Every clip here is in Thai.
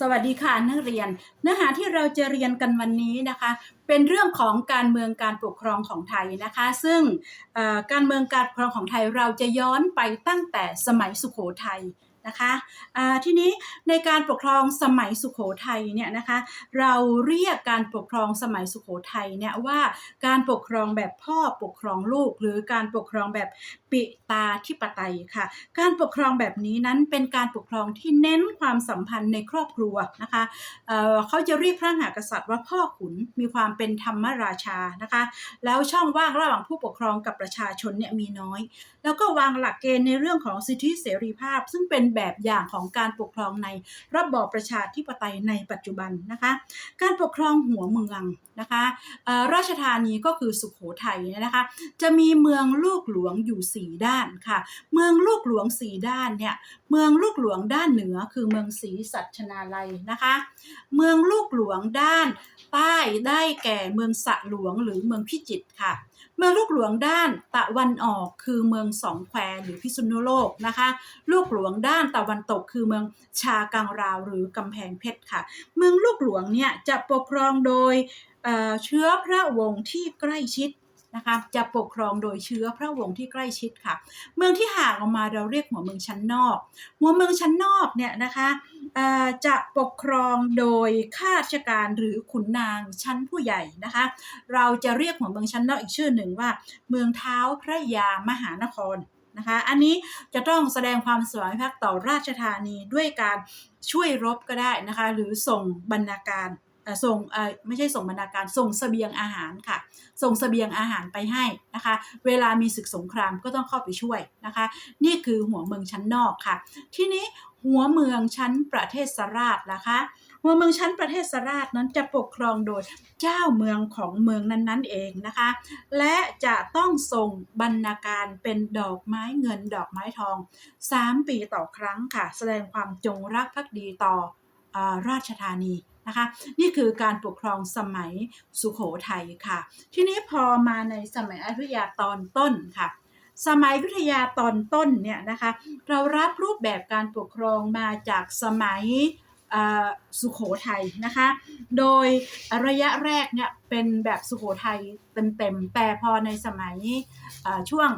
สวัสดีค่ะนักเรียน เนื้อหาที่เราจะเรียนกันวันนี้นะคะ เป็นเรื่องของการเมืองการปกครองของไทยนะคะ ซึ่งการเมืองการปกครองของไทยเราจะย้อนไปตั้งแต่สมัยสุโขทัย นะคะอ่าทีนี้ในการปกครองสมัยสุโขทัยเนี่ยนะคะเราเรียกการปกครองสมัยสุโขทัยเนี่ยว่าการปกครองแบบพ่อปกครองลูก หรือการปกครองแบบปิตาธิปไตยค่ะ การปกครองแบบนี้นั้นเป็นการปกครองที่เน้นความสัมพันธ์ในครอบครัวนะคะเเขาจะเรียกพระมหากษัตริย์ว่าพ่อขุนมีความเป็นธรรมราชานะคะ แล้วช่องว่างระหว่างผู้ปกครองกับประชาชนเนี่ยมีน้อย แล้วก็วางหลักเกณฑ์ในเรื่องของสิทธิเสรีภาพ ซึ่งเป็นแบบอย่างของการปกครองในระบอบประชาธิปไตยในปัจจุบันนะคะ การปกครองหัวเมืองนะคะราชธานีก็คือสุขโขทัยเนี่ยนะคะ จะมีเมืองลูกหลวงอยู่สี่ด้านค่ะ เมืองลูกหลวงสี่ด้านเนี่ย เมืองลูกหลวงด้านเหนือคือเมืองศรีสัชนาลัยนะคะ เมืองลูกหลวงด้านใต้ได้แก่เมืองสะหลวงหรือเมืองพิจิตรค่ะ เมืองลูกหลวงด้านตะวันออกคือเมืองสองแควหรือพิษณุโลกนะคะ ลูกหลวงด้านตะวันตกคือเมืองชากังราวหรือกำแพงเพชรค่ะ เมืองลูกหลวงเนี่ยจะปกครองโดยเอ่อเชื้อพระวงศ์ที่ใกล้ชิด นะคะจะปกครองโดยเชื้อพระวงศ์ที่ใกล้ชิดค่ะ เมืองที่ห่างออกมาเราเรียกหัวเมืองชั้นนอก หัวเมืองชั้นนอกเนี่ยนะคะจะปกครองโดยข้าราชการหรือขุนนางชั้นผู้ใหญ่นะคะ เราจะเรียกหัวเมืองชั้นนอกอีกชื่อหนึ่งว่า เมืองเท้าพระยามหานครนะคะ อันนี้จะต้องแสดงความสวามิภักต่อราชธานีด้วยการช่วยรบก็ได้นะคะ หรือส่งบรรณาการ ส่งไม่ใช่ส่งบรรณาการส่งเสบียงอาหารค่ะ ส่งเสบียงอาหารไปให้นะคะ เวลามีศึกสงครามก็ต้องเข้าไปช่วยนะคะ นี่คือหัวเมืองชั้นนอกค่ะ ทีนี้หัวเมืองชั้นประเทศสราชนะคะ หัวเมืองชั้นประเทศสราชนั้นจะปกครองโดยเจ้าเมืองของเมืองนั้นๆเองนะคะ และจะต้องส่งบรรณาการเป็นดอกไม้เงินดอกไม้ทอง 3 ปีต่อครั้งค่ะ แสดงความจงรักภักดีต่ออราชธานี นะคะ นี่คือการปกครองสมัยสุขโขทัยค่ะ ทีนี้พอมาในสมัยอยุธยาตอนต้นค่ะสมัยอยุธยาตอนต้นเนี่ยนะคะเรารับรูปแบบการปกครองมาจากสมัยสุขโขทัยนะคะ โดยระยะแรกเนี่ยเป็นแบบสุขโขทัยเต็มๆแต่พอในสมัยช่วง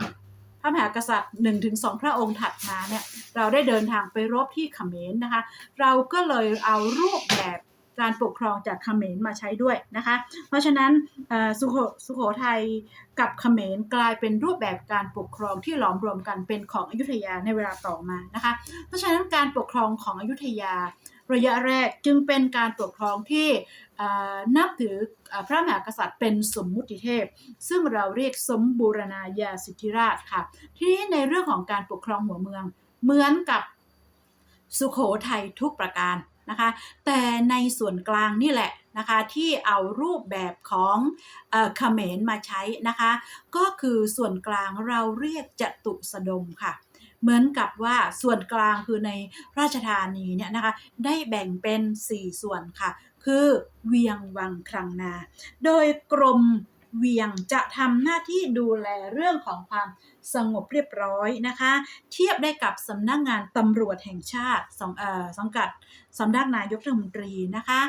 พระมหากษัตริย์1-2ถึงพระองค์ถัดมาเนี่ยเราได้เดินทางไปรบที่ขเขมรนะคะ เราก็เลยเอารูปแบบ การปกครองจากเขมรมาใช้ด้วยนะคะ เพราะฉะนั้นสุโขสุโขทัยกับเขมรกลายเป็นรูปแบบการปกครองที่หลอมรวมกันเป็นของอยุธยาในเวลาต่อมานะคะ เพราะฉะนั้นการปกครองของอยุธยาระยะแรกจึงเป็นการปกครองที่นับถือพระมหากษัตริย์เป็นสมมุติเทพ ซึ่งเราเรียกสมบูรณาญาสิทธิราชค่ะ ทีนี้ในเรื่องของการปกครองหัวเมืองเหมือนกับสุโขทัยทุกประการ นะคะ แต่ในส่วนกลางนี่แหละนะคะที่เอารูปแบบของเอขมรมาใช้นะคะ ก็คือส่วนกลางเราเรียกจตุสดมค่ะ เหมือนกับว่าส่วนกลางคือในราชธานีเนี่ยนะคะได้แบ่งเป็น 4 ส่วนค่ะ คือเวียงวังคลังนา โดยกรม เวียงจะทำหน้าที่ดูแลเรื่องของความสงบเรียบร้อยนะคะ เทียบได้กับสำนักงานตำรวจแห่งชาติสองเอ่อสังกัดสำนักนายกรัฐมนตรีนะคะ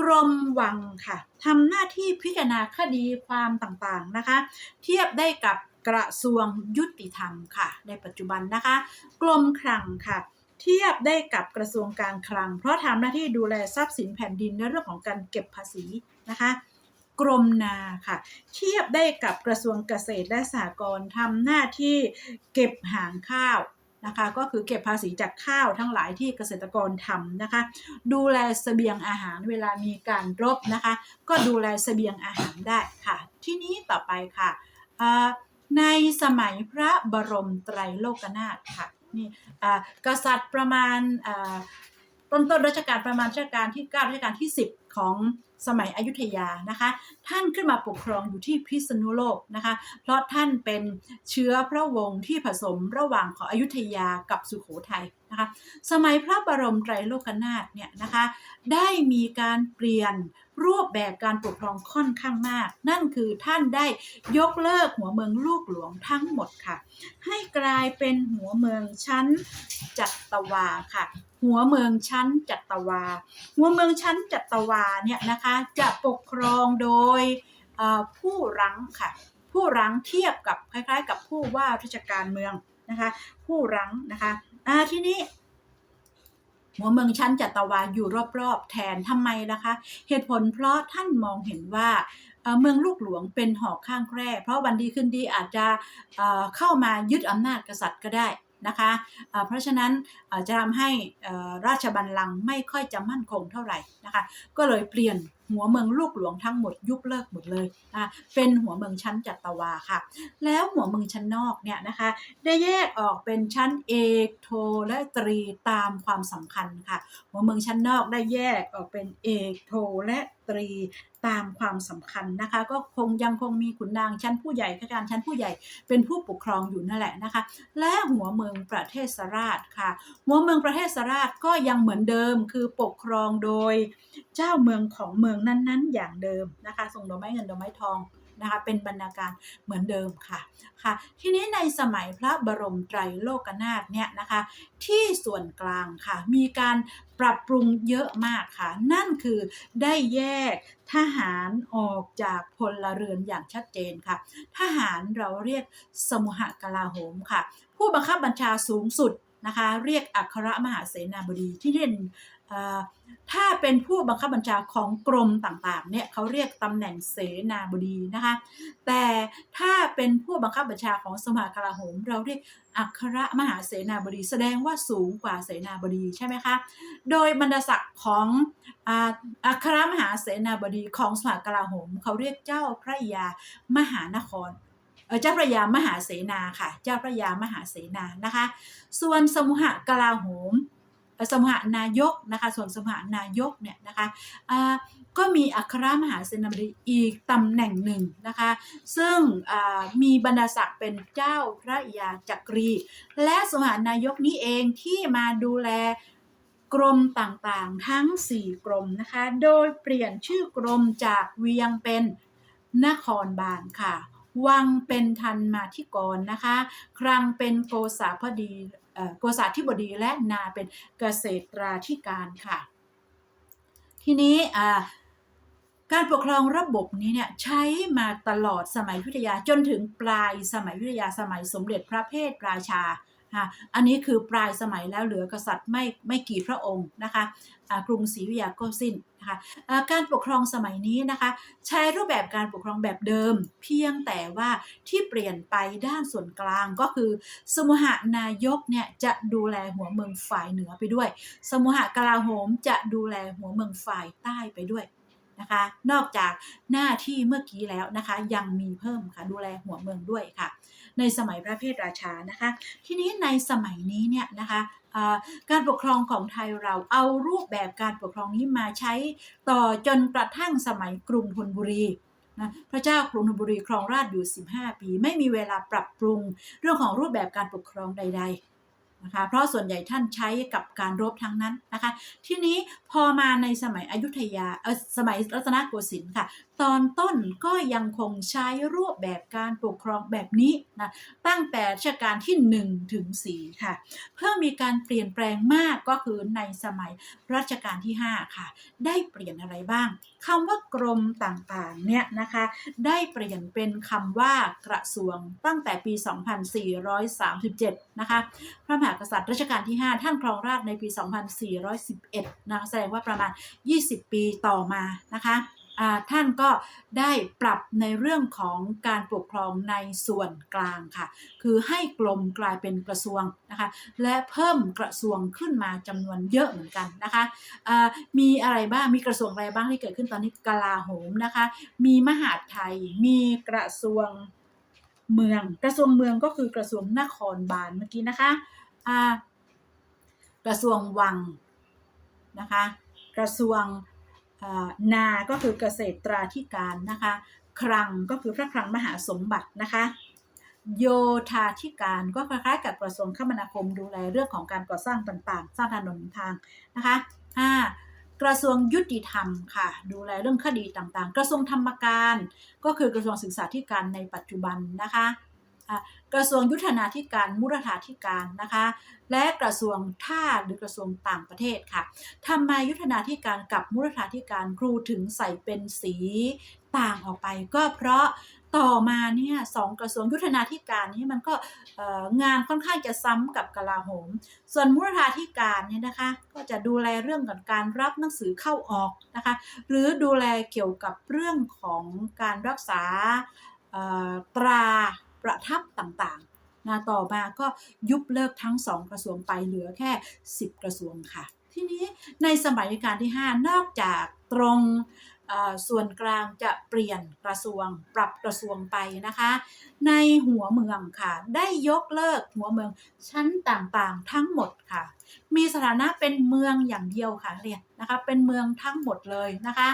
กรมวังค่ะทำหน้าที่พิจารณาคดีความต่างๆนะคะ เทียบได้กับกระทรวงยุติธรรมค่ะ ในปัจจุบันนะคะ กรมคลังค่ะ เทียบได้กับกระทรวงการคลัง เพราะทำหน้าที่ดูแลทรัพย์สินแผ่นดินในเรื่องของการเก็บภาษีนะคะ กรมนาค่ะ เทียบได้กับกระทรวงเกษตรและสหกรณ์ทำหน้าที่เก็บหางข้าวนะคะก็คือเก็บภาษีจากข้าวทั้งหลายที่เกษตรกรทำนะคะ ดูแลเสบียงอาหารเวลามีการรบนะคะ ก็ดูแลเสบียงอาหารได้ค่ะ ที่นี้ต่อไปค่ะในสมัยพระบรมไตรโลกนาถค่ะนี่กษัตริย์ประมาณต้นต้นรัชกาลประมาณรัชกาลที่ 9 รัชกาลที่ 10 ของ สมัยอยุธยานะคะ ท่านขึ้นมาปกครองอยู่ที่พิษณุโลกนะคะ เพราะท่านเป็นเชื้อพระวงศ์ที่ผสมระหว่างของอยุธยากับสุโขทัยนะคะ สมัยพระบรมไตรโลกนาถเนี่ยนะคะ ได้มีการเปลี่ยน รูปแบบการปกครองค่อนข้างมาก นั่นคือท่านได้ยกเลิกหัวเมืองลูกหลวงทั้งหมดค่ะ ให้กลายเป็นหัวเมืองชั้นจัตวาค่ะหัวเมืองชั้นจัตวา หัวเมืองชั้นจัตวาเนี่ยนะคะจะปกครองโดยผู้รั้งค่ะ ผู้รั้งเทียบกับคล้ายๆ กับผู้ว่าราชการเมืองนะคะ ผู้รั้งนะคะอ่าทีนี้ หัวเมืองชั้นจัตวาอยู่รอบๆแทนทำไมนะคะ เหตุผลเพราะท่านมองเห็นว่าเมืองลูกหลวงเป็นหอกข้างแคร่เพราะวันดีขึ้นดีอาจจะเข้ามายึดอำนาจกษัตริย์ก็ได้นะคะเอ่อเพราะฉะนั้นจะทำให้ราชบัลลังก์ไม่ค่อยจะมั่นคงเท่าไหร่นะคะ ก็เลยเปลี่ยนหัวเมืองลูกหลวงทั้งหมดยุบเลิกหมดเลยนะคะเป็นหัวเมืองชั้นจัตวาค่ะ แล้วหัวเมืองชั้นนอกเนี่ยนะคะได้แยกออกเป็นชั้นเอกโทและตรีตามความสำคัญค่ะ หัวเมืองชั้นนอกได้แยกออกเป็นเอกโทและตรีตามความสำคัญนะคะ ก็คงยังคงมีขุนนางชั้นผู้ใหญ่ข้าราชการชั้นผู้ใหญ่เป็นผู้ปกครองอยู่นั่นแหละนะคะ และหัวเมืองประเทศสราชค่ะ หัวเมืองประเทศสราชก็ยังเหมือนเดิมคือปกครองโดยเจ้าเมืองของเมืองนั้นๆ อย่างเดิมนะคะส่งดอกไม้เงินดอกไม้ทองนะคะเป็นบรรณาการเหมือนเดิมค่ะค่ะ ทีนี้ในสมัยพระบรมไตรโลกนาถเนี่ยนะคะ ที่ส่วนกลางค่ะ มีการปรับปรุงเยอะมากค่ะ นั่นคือได้แยกทหารออกจากพลเรือนอย่างชัดเจนค่ะ ทหารเราเรียกสมุหกลาโหมค่ะ ผู้บังคับบัญชาสูงสุดนะคะ เรียกอัครมหาเสนาบดีที่เรียน ถ้าเป็นผู้บังคับบัญชาของกรมต่างๆเนี่ยเขาเรียกตำแหน่งเสนาบดีนะคะแต่ถ้าเป็นผู้บังคับบัญชาของสมหกลาโหม เราเรียกอัครมหาเสนาบดี แสดงว่าสูงกว่าเสนาบดีใช่ไหมคะโดยบรรดาศักดิ์ของอัครมหาเสนาบดีของสมหกลาโหม เขาเรียกเจ้าพระยามหานครเจ้าพระยามหาเสนาค่ะ เจ้าพระยามหาเสนานะคะ ส่วนสมุหกลาโหมเอ่อ สมุหนายกนะคะส่วนสมุหนายกเนี่ยนะคะก็มีอัครมหาเสนาบดีอีกตำแหน่งหนึ่งนะคะซึ่งมีบรรดาศักดิ์เป็นเจ้าพระยาจักรี และสมหานายกนี้เองที่มาดูแลกรมต่างๆทั้ง 4 กรมนะคะโดยเปลี่ยนชื่อกรมจากเวียงเป็นนครบาลค่ะ วังเป็นทันมาธิกรนะคะ ครังเป็นโกษาพดี โกษาธิบดีและนาเป็นเกษตราธิการค่ะ ทีนี้การปกครองระบบนี้เนี่ยใช้มาตลอดสมัยอยุธยาจนถึงปลายสมัยอยุธยาสมัยสมเด็จพระเพทราชาค่ะอันนี้คือปลายสมัยแล้วเหลือกษัตริย์ไม่ไม่กี่พระองค์นะคะอ่ากรุงศรีอยุธยาก็สิ้น นะคะการปกครองสมัยนี้นะคะ ใช้รูปแบบการปกครองแบบเดิม เพียงแต่ว่าที่เปลี่ยนไปด้านส่วนกลางก็คือ สมุหนายกเนี่ยจะดูแลหัวเมืองฝ่ายเหนือไปด้วย สมุหกลาโหมจะดูแลหัวเมืองฝ่ายใต้ไปด้วย นะคะ นอกจากหน้าที่เมื่อกี้แล้วนะคะ ยังมีเพิ่มค่ะดูแลหัวเมืองด้วยค่ะ ในสมัยพระเพทราชานะคะ ทีนี้ในสมัยนี้เนี่ยนะคะการปกครองของไทยเราเอารูปแบบการปกครองนี้มาใช้ต่อจนกระทั่งสมัยกรุงธนบุรีนะพระเจ้ากรุงธนบุรีครองราชอยู่ 15 ปี ไม่มีเวลาปรับปรุงเรื่องของรูปแบบการปกครองใด ๆ นะคะเพราะส่วนใหญ่ท่านใช้กับการรบทั้งนั้นนะคะ ทีนี้พอมาในสมัยอยุธยาเออสมัยรัตนโกสินทร์ค่ะ ตอนต้นก็ยังคงใช้รูปแบบการปกครองแบบนี้นะตั้งแต่รัชกาลที่ 1 ถึง 4 ค่ะ เพื่อมีการเปลี่ยนแปลงมากก็คือในสมัยรัชกาลที่ 5 ค่ะ ได้เปลี่ยนอะไรบ้าง คำว่ากรมต่างๆเนี่ยนะคะได้เปลี่ยนเป็นคำว่ากระทรวงตั้งแต่ปี 2437 นะคะพระมหากษัตริย์รัชกาลที่ 5 ท่านครองราชในปี 2411 นะคะแสดงว่าประมาณ 20 ปีต่อมานะคะ ท่านก็ได้ปรับในเรื่องของการปกครองในส่วนกลางค่ะ คือให้กรมกลายเป็นกระทรวงนะคะ และเพิ่มกระทรวงขึ้นมาจำนวนเยอะเหมือนกันนะคะมีอะไรบ้าง มีกระทรวงอะไรบ้างที่เกิดขึ้นตอนนี้กลาโหมนะคะ มีมหาดไทย มีกระทรวงเมือง กระทรวงเมืองก็คือกระทรวงนครบาลเมื่อกี้นะคะอ่ากระทรวงวังนะคะ กระทรวง นาก็คือเกษตราธิการนะคะคลังก็คือพระคลังมหาสมบัตินะคะ โยธาธิการก็คล้ายๆกับกระทรวงคมนาคมดูแลเรื่องของการก่อสร้างต่างๆ สร้างถนนทางนะคะห้ากระทรวงยุติธรรมค่ะ ดูแลเรื่องคดีต่างๆ กระทรวงธรรมการ ก็คือกระทรวงศึกษาธิการในปัจจุบันนะคะ กระทรวงยุทธนาธิการมุรธาธิการนะคะ และกระทรวงท่าหรือกระทรวงต่างประเทศค่ะทำไมยุทธนาธิการกับมุรธาธิการครูถึงใส่เป็นสีต่างออกไป ก็เพราะต่อมาเนี่ยสองกระทรวงยุทธนาธิการนี่มันก็งานค่อนข้างจะซ้ำกับกลาโหม ส่วนมุรธาธิการเนี่ยนะคะ ก็จะดูแลเรื่องกับการรับหนังสือเข้าออกนะคะ หรือดูแลเกี่ยวกับเรื่องของการรักษาตรา ประทับต่างๆนะต่อมาก็ยุบเลิกทั้งสองกระทรวงไปเหลือแค่ 10 กระทรวงค่ะ ทีนี้ในสมัยรัชกาลที่ 5 นอกจากตรงส่วนกลางจะเปลี่ยนกระทรวงปรับกระทรวงไปนะคะ ในหัวเมืองค่ะ ได้ยกเลิกหัวเมืองชั้นต่างๆทั้งหมดค่ะ มีสถานะเป็นเมืองอย่างเดียวค่ะเรียนนะคะเป็นเมืองทั้งหมดเลยนะคะ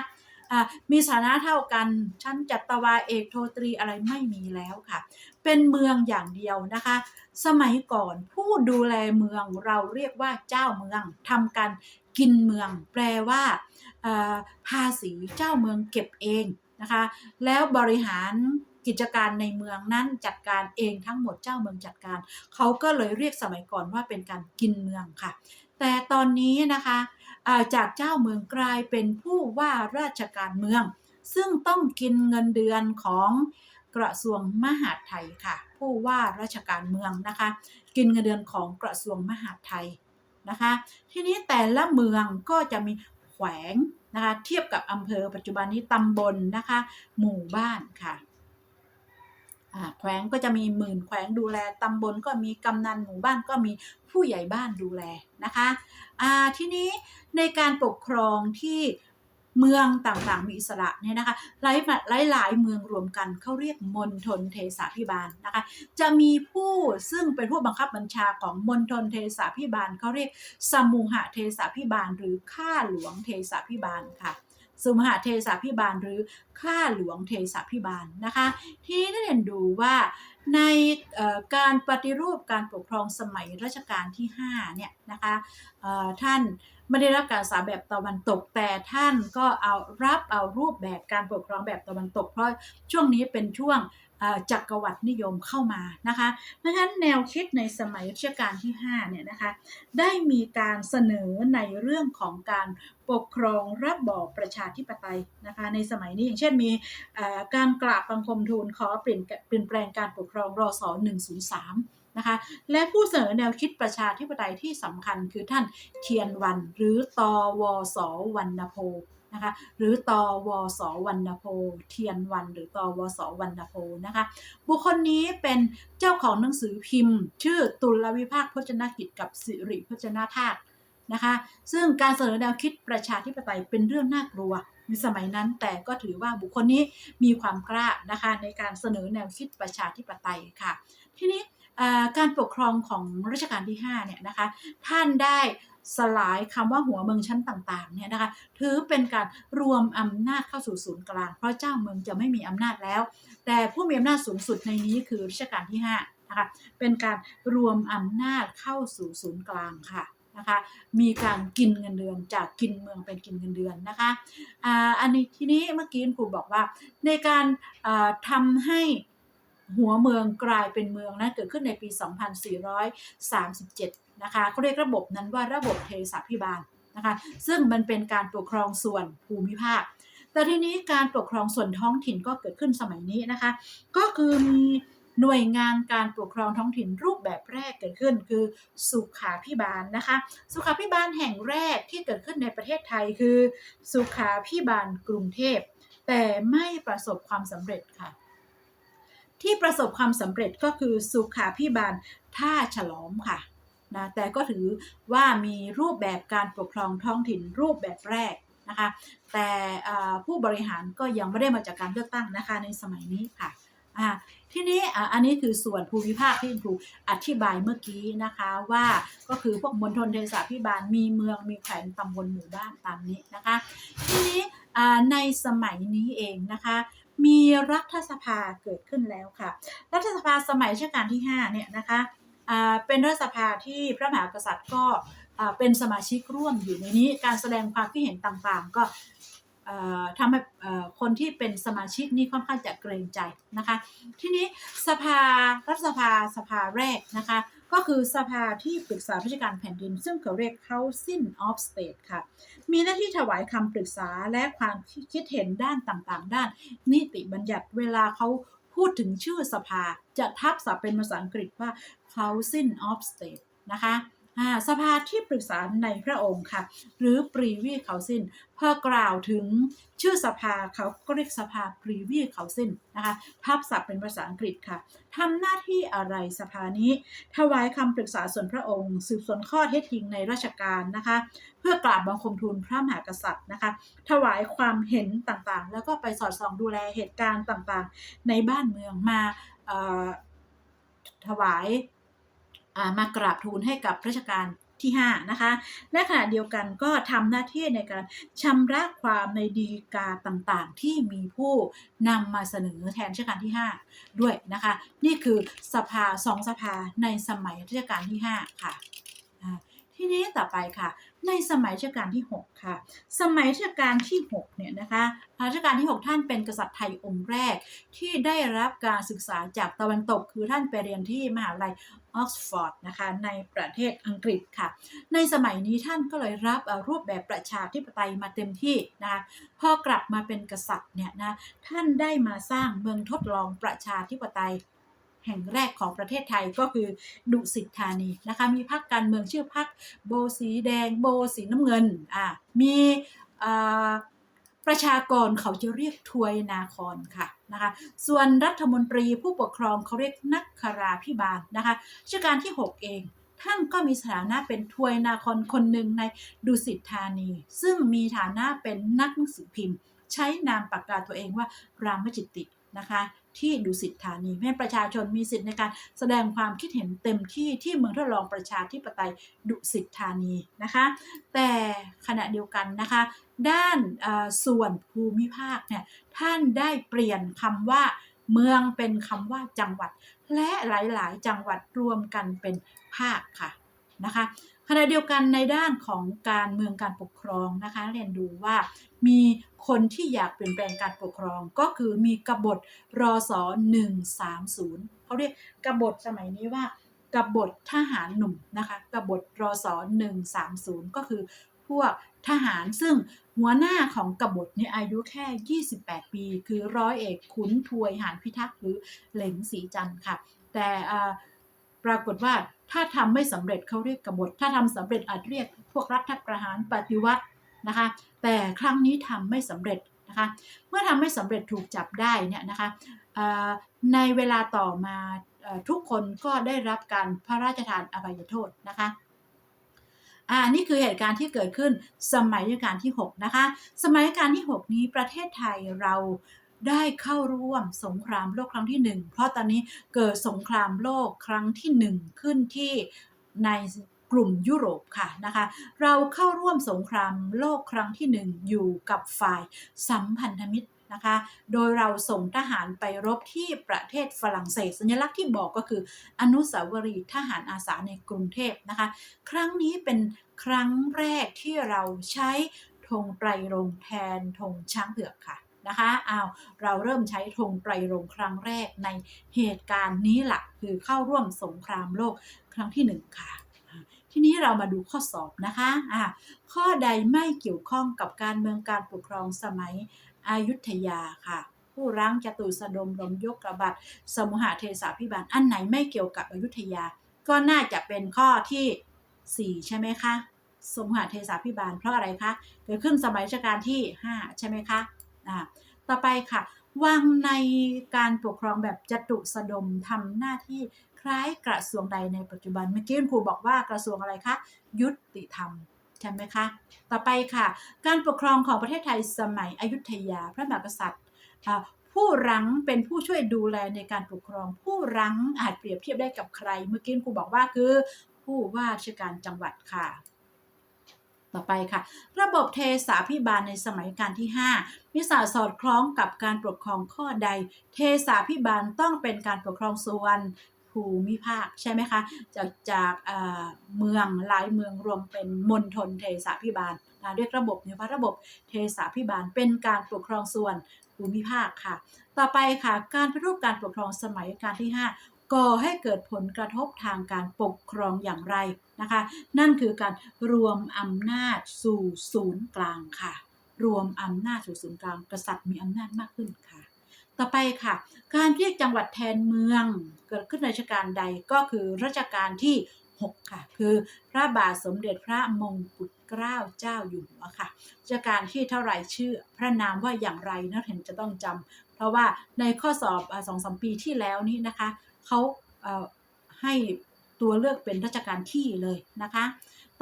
มีสถานะเท่ากัน ชั้นจัตวาเอกโทตรีอะไรไม่มีแล้วค่ะ เป็นเมืองอย่างเดียวนะคะ สมัยก่อนผู้ดูแลเมืองเราเรียกว่าเจ้าเมืองทำการกินเมือง แปลว่าภาษีเจ้าเมืองเก็บเองนะคะ แล้วบริหารกิจการในเมืองนั้นจัดการเองทั้งหมดเจ้าเมืองจัดการ เขาก็เลยเรียกสมัยก่อนว่าเป็นการกินเมืองค่ะ แต่ตอนนี้นะคะ จากเจ้าเมืองกลายเป็นผู้ว่าราชการเมือง ซึ่งต้องกินเงินเดือนของกระทรวงมหาดไทยค่ะ ผู้ว่าราชการเมืองนะคะ กินเงินเดือนของกระทรวงมหาดไทยนะคะ ทีนี้แต่ละเมืองก็จะมีแขวงนะคะเทียบกับอำเภอปัจจุบันนี้ตำบลนะคะ หมู่บ้านค่ะแขวงก็จะมีหมื่นแขวงดูแลตำบลก็มีกำนันหมู่บ้านก็มีผู้ใหญ่บ้านดูแลนะคะ อ่าทีนี้ในการปกครองที่เมืองต่างๆ มีอิสระเนี่ยนะคะหลายหลายหลายเมืองรวมกันเขาเรียกมณฑลเทศาพิบาลนะคะจะมีผู้ซึ่งเป็นผู้บังคับบัญชาของมณฑลเทศาพิบาลเขาเรียกสมุหเทศาพิบาล หรือข้าหลวงเทศาพิบาลค่ะ สุมุหเทศาพิบาลหรือข้าหลวงเทศาพิบาลนะคะที่ได้เรียนดูว่าในการปฏิรูปการปกครองสมัยรัชกาลที่5เนี่ยนะคะท่านไม่ได้รับการศึกษาแบบตะวันตกแต่ท่านก็เอารับเอารูปแบบการปกครองแบบตะวันตก เพราะช่วงนี้เป็นช่วง จักรวรรดินิยมเข้ามานะคะ เพราะฉะนั้นแนวคิดในสมัยรัชกาลที่5เนี่ยนะคะได้มีการเสนอในเรื่องของการปกครองระบอบประชาธิปไตยนะคะในสมัยนี้อย่างเช่นมีการกราบบังคมทูลขอเปลี่ยนเปลี่ยนแปลงการปกครองรศ103นะคะและผู้เสนอแนวคิดประชาธิปไตยที่สำคัญคือท่านเทียนวันหรือตวสวรรณโพ นะคะหรือตวสวรรณโพเทียนวัน หรือตวสวรรณโพนะคะบุคคลนี้เป็นเจ้าของหนังสือพิมพ์ ชื่อตุลวิภาคพจนกิจกับสิริพจนาธาตุนะคะซึ่งการเสนอแนวคิดประชาธิปไตยเป็นเรื่องน่ากลัวในสมัยนั้นแต่ก็ถือว่าบุคคลนี้มีความกล้านะคะในการเสนอแนวคิดประชาธิปไตยค่ะ ทีนี้การปกครองของรัชกาลที่5เนี่ยนะคะท่านได้ สลายคำว่าหัวเมืองชั้นต่างๆเนี่ยนะคะถือเป็นการรวมอำนาจเข้าสู่ศูนย์กลาง เพราะเจ้าเมืองจะไม่มีอำนาจแล้ว แต่ผู้มีอำนาจสูงสุดในนี้คือรัชกาลที่5นะคะเป็นการรวมอำนาจเข้าสู่ศูนย์กลางค่ะนะคะมีการกินเงินเดือนจากกินเมืองเป็นกินเงินเดือนนะคะอ่าอันนี้ทีนี้เมื่อกี้ครูบอกว่าในการอ่าทำให้ หัวเมืองกลายเป็นเมืองนะเกิดขึ้นในปี 2437 นะคะเขาเรียกระบบนั้นว่าระบบเทสาพิบาลนะคะซึ่งมันเป็นการปกครองส่วนภูมิภาค แต่ทีนี้การปกครองส่วนท้องถิ่นก็เกิดขึ้นสมัยนี้นะคะ ก็คือมีหน่วยงานการปกครองท้องถิ่นรูปแบบแรกเกิดขึ้น คือสุขาพิบาลนะคะ สุขาพิบาลแห่งแรกที่เกิดขึ้นในประเทศไทยคือ สุขาพิบาลกรุงเทพ แต่ไม่ประสบความสำเร็จค่ะ ที่ประสบความสำเร็จก็คือสุขาพิบาลท่าฉลอมค่ะนะแต่ก็ถือว่ามีรูปแบบการปกครองท้องถิ่นรูปแบบแรกนะคะ แต่ผู้บริหารก็ยังไม่ได้มาจากการเลือกตั้งนะคะในสมัยนี้ค่ะทีนี้อันนี้คือส่วนภูมิภาคที่ครูอธิบายเมื่อกี้นะคะว่าก็คือพวกมณฑลเทศาพิบาลมีเมืองมีแขวงตำบลหมู่บ้านตามนี้นะคะ ทีนี้ในสมัยนี้เองนะคะ มีรัฐสภาเกิดขึ้นแล้วค่ะ รัฐสภาสมัยรัชกาลที่ 5 เนี่ยนะคะอ่าเป็นรัฐสภาที่พระมหากษัตริย์ก็อ่าเป็นสมาชิกร่วมอยู่ในนี้การแสดงความคิดเห็นต่างๆ ก็ ทำให้คนที่เป็นสมาชิกนี่ค่อนข้างจะเกรงใจนะคะ ทีนี้สภารัฐสภาสภาแรกนะคะ ก็คือสภาที่ปรึกษาราชการแผ่นดิน ซึ่งเขาเรียก Council of State ค่ะ มีหน้าที่ถวายคำปรึกษาและความคิดเห็นด้านต่างๆ ด้าน นิติบัญญัติเวลาเขาพูดถึงชื่อสภาจะทับศัพท์เป็นภาษาอังกฤษว่า Council of State นะคะ สภาที่ปรึกษาในพระองค์ค่ะ หรือ Privy Council พอกล่าวถึงชื่อสภาเขาก็เรียกสภา Privy Council นะคะทับศัพท์เป็นภาษาอังกฤษค่ะทำหน้าที่อะไรสภานี้ถวายคำปรึกษาส่วนพระองค์ สืบสวนข้อเท็จจริงในราชการนะคะ เพื่อกราบบังคมทูลพระมหากษัตริย์นะคะ ถวายความเห็นต่างๆ แล้วก็ไปสอดส่องดูแลเหตุการณ์ต่างๆ ในบ้านเมืองมาถวาย มากราบทูลให้กับรัชกาลที่5นะคะและขณะเดียวกันก็ทำหน้าที่ในการชำระความในดีกาต่างๆ ที่มีผู้นำมาเสนอแทนรัชกาลที่ 5 ด้วยนะคะ นี่คือสภาสองสภาในสมัยรัชกาลที่ 5 ค่ะทีนี้ต่อไปค่ะ ในสมัยรัชกาลที่ 6 ค่ะ สมัยรัชกาลที่ 6 เนี่ยนะคะรัชกาลที่ 6 ท่านเป็นกษัตริย์ไทยองค์แรกที่ได้รับการศึกษาจากตะวันตก คือท่านไปเรียนที่มหาวิทยาลัย ออกซฟอร์ดนะคะในประเทศอังกฤษค่ะ ในสมัยนี้ท่านก็เลยรับรูปแบบประชาธิปไตยมาเต็มที่นะคะพอกลับมาเป็นกษัตริย์เนี่ยนะท่านได้มาสร้างเมืองทดลองประชาธิปไตยแห่งแรกของประเทศไทยก็คือดุสิตธานีนะคะมีพรรคการเมืองชื่อพรรคโบสีแดงโบสีน้ำเงินอ่ามีเอ่อประชากรเขาจะเรียกทวยนาครค่ะ นะคะ ส่วนรัฐมนตรีผู้ปกครองเขาเรียกนักคราพิบาลนะคะชื่อการที่ 6 เองท่านก็มีสถานะเป็นทวยนาคนคนหนึ่งในดุสิตธานี ซึ่งมีฐานะเป็นนักหนังสือพิมพ์ ใช้นามปากกาตัวเองว่ารามจิตตินะคะที่ดุสิตธานีให้ประชาชนมีสิทธิ์ในการแสดงความคิดเห็นเต็มที่ที่เมืองทดลองประชาธิปไตยดุสิตธานีนะคะ แต่ขณะเดียวกันนะคะ ด้านส่วนภูมิภาคเนี่ยท่านได้เปลี่ยนคำว่าเมืองเป็นคำว่าจังหวัด และหลายๆ จังหวัดรวมกันเป็นภาคค่ะนะคะขณะเดียวกันในด้านของการเมืองการปกครองนะคะเรียนดูว่า มีคนที่อยากเปลี่ยนแปลงการปกครองก็คือมีกบฏรอสอ130เขาเรียกกบฏสมัยนี้ว่ากบฏทหารหนุ่มนะคะกบฏรอสอ130 ก็คือพวกทหารซึ่งหัวหน้าของกบฏเนี่ยอายุแค่ 28 ปี คือร้อยเอกขุนทวยหานพิทักษ์หรือเหลงสีจันทร์ค่ะ แต่ปรากฏว่าถ้าทำไม่สำเร็จเขาเรียกกบฏถ้าทำสำเร็จอาจเรียกพวกรัฐประหารปฏิวัติ นะคะ แต่ครั้งนี้ทำไม่สำเร็จนะคะ เมื่อทำไม่สำเร็จถูกจับได้เนี่ยนะคะในเวลาต่อมาทุกคนก็ได้รับการพระราชทานอภัยโทษนะคะอ่านี่คือเหตุการณ์ที่เกิดขึ้นสมัยรัชกาลที่ 6 นะคะ สมัยรัชกาลที่ 6 นี้ประเทศไทยเราได้เข้าร่วมสงครามโลกครั้งที่ 1 เพราะตอนนี้เกิดสงครามโลกครั้งที่ 1 ขึ้นที่ใน กลุ่มยุโรปค่ะนะคะเราเข้าร่วมสงครามโลกครั้งที่1อยู่กับฝ่ายสัมพันธมิตรนะคะโดยเราส่งทหารไปรบที่ประเทศฝรั่งเศส สัญลักษณ์ที่บอกก็คืออนุสาวรีย์ทหารอาสาในกรุงเทพนะคะ ครั้งนี้เป็นครั้งแรกที่เราใช้ธงไตรรงแทนธงช้างเผือกค่ะนะคะอ้าวเราเริ่มใช้ธงไตรรงครั้งแรกในเหตุการณ์นี้แหละคือเข้าร่วมสงครามโลกครั้งที่หนึ่งค่ะ ทีนี้เรามาดูข้อสอบนะคะอ่าข้อใดไม่เกี่ยวข้องกับการเมืองการปกครองสมัยอยุธยาค่ะ ผู้ร้างจตุสดมรมยกกระบัดสมุหเทสาพิบาลอันไหนไม่เกี่ยวกับอยุธยา ก็น่าจะเป็นข้อที่ 4 ใช่ไหมคะสมุหเทสาพิบาลเพราะอะไรคะเกิดขึ้นสมัยรัชกาลที่ 5 ใช่ไหมคะอ่าต่อไปค่ะวังในการปกครองแบบจตุสดมทำหน้าที่ ล้ายกระทรวงใดในปัจจุบัน เมื่อกี้คุณครูบอกว่ากระทรวงอะไรคะ ยุติธรรมใช่ไหมคะ ต่อไปค่ะ การปกครองของประเทศไทยสมัยอยุธยา พระมหากษัตริย์ผู้รั้งเป็นผู้ช่วยดูแลในการปกครอง ผู้รั้งอาจเปรียบเทียบได้กับใคร เมื่อกี้ครูบอกว่าคือ ผู้ว่าราชการจังหวัดค่ะ ต่อไปค่ะ ระบบเทสาพิบาลในสมัยการที่ 5มิสาสอดคล้องกับการปกครองข้อใด เทสาพิบาลต้องเป็นการปกครองส่วน ภูมิภาคใช่ไหมคะจากจากเมืองหลายเมืองรวมเป็นมณฑลเทสาพิบาลนะเรียกระบบในว่าระบบเทศาพิบาลเป็นการปกครองส่วนภูมิภาคค่ะ ต่อไปค่ะการปฏิรูปการปกครองสมัยการที่ 5 ก่อให้เกิดผลกระทบทางการปกครองอย่างไรนะคะ นั่นคือการรวมอำนาจสู่ศูนย์กลางค่ะ รวมอำนาจสู่ศูนย์กลางกษัตริย์มีอำนาจมากขึ้นค่ะ ต่อไปค่ะ การเรียกจังหวัดแทนเมืองเกิดขึ้นในรัชกาลใดก็คือรัชกาลที่ 6 ค่ะ คือพระบาทสมเด็จพระมงกุฎเกล้าเจ้าอยู่หัวค่ะรัชกาลที่เท่าไหร่ชื่อ พระนามว่าอย่างไรนะเห็นจะต้องจำเพราะว่าในข้อสอบสองสมปีที่แล้วนี้นะคะเขาเให้ตัวเลือกเป็นรัชกาลที่เลยนะคะ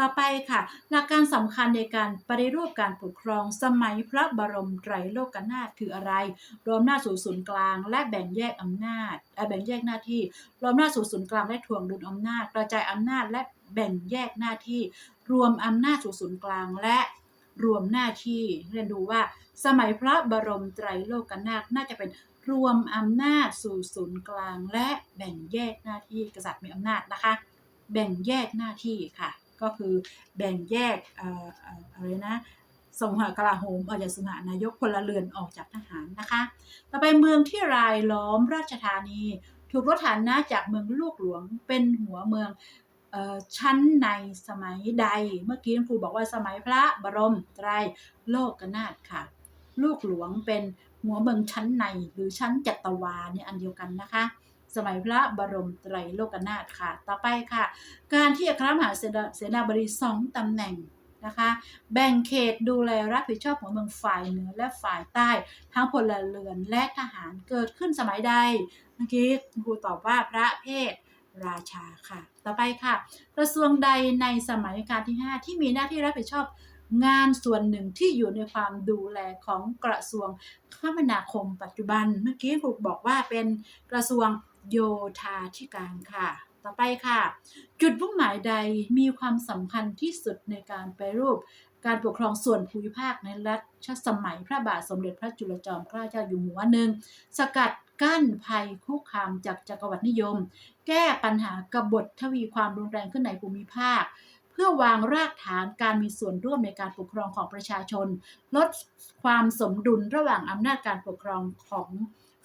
ต่อไปค่ะ หลักการสำคัญในการปฏิรูปการปกครองสมัยพระบรมไตรโลกนาถคืออะไร รวมหน้าจสู่ศูนย์กลาง และแบ่งแยกอำนาจแบ่งแยกหน้าที่ รวมหน้าจสู่ศูนย์กลางและถ่วงดุลอำนาจ กระจายอำนาจและแบ่งแยกหน้าที่ รวมอำนาจสู่ศูนย์กลางและรวมหน้าที่ เรียนดูว่า สมัยพระบรมไตรโลกนาถน่าจะเป็นรวมอำนาจสู่ศูนย์กลาง และแบ่งแยกหน้าที่กษัตริย์มีอำนาจนะคะ แบ่งแยกหน้าที่ค่ะ ก็คือแบ่งแยกอะไรนะสงหากลาโหมออกจากสหานายกพลเรือนออกจากทหารนะคะ ต่อไปเมืองที่รายล้อมราชธานี ถูกลดฐานะจากเมืองลูกหลวงเป็นหัวเมืองออชั้นในสมัยใด เมื่อกี้ครูบอกว่าสมัยพระบรมไตรโลกนาถค่ะ ลูกหลวงเป็นหัวเมืองชั้นในหรือชั้นจัตวาเนี่ยอันเดียวกันนะคะ สมัยพระบรมไตรโลกนาถค่ะ ต่อไปค่ะ การที่อัครมหาเสนาเสนาบดีสองตำแหน่งนะคะ แบ่งเขตดูแลรับผิดชอบของเมืองฝ่ายเหนือและฝ่ายใต้ ทั้งพลเรือนและทหารเกิดขึ้นสมัยใด เมื่อกี้ครูตอบว่าพระเพศราชาค่ะ ต่อไปค่ะ กระทรวงใดในสมัยรัชกาลที่ 5 ที่มีหน้าที่รับผิดชอบงานส่วนหนึ่งที่อยู่ในความดูแลของกระทรวงคมนาคมปัจจุบัน เมื่อกี้ครูบอกว่าเป็นกระทรวง โยธาธิการค่ะ ต่อไปค่ะ จุดมุ่งหมายใดมีความสำคัญที่สุดในการไปรูปการปกครองส่วนภูมิภาคในรัชสมัยพระบาทสมเด็จพระจุลจอมเกล้าเจ้าอยู่หัวหนึ่งสกัดกั้นภัยคุกคามจากจักรวรรดินิยม แก้ปัญหากบฏทวีความรุนแรงขึ้นในภูมิภาค เพื่อวางรากฐานการมีส่วนร่วมในการปกครองของประชาชน ลดความสมดุลระหว่างอำนาจการปกครองของ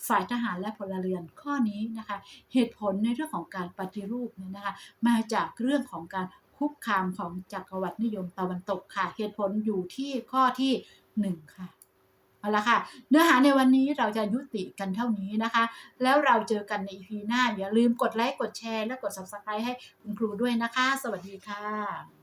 ฝ่ายทหารและพลเรือนข้อนี้นะคะ เหตุผลในเรื่องของการปฏิรูปเนี่ยนะคะ มาจากเรื่องของการคุกคามของจักรวรรดินิยมตะวันตกค่ะ เหตุผลอยู่ที่ข้อที่หนึ่งค่ะเอาละค่ะ เนื้อหาในวันนี้เราจะยุติกันเท่านี้นะคะ แล้วเราเจอกันใน EP หน้า อย่าลืมกดไลค์ กดแชร์ และกด Subscribe ให้คุณครูด้วยนะคะ สวัสดีค่ะ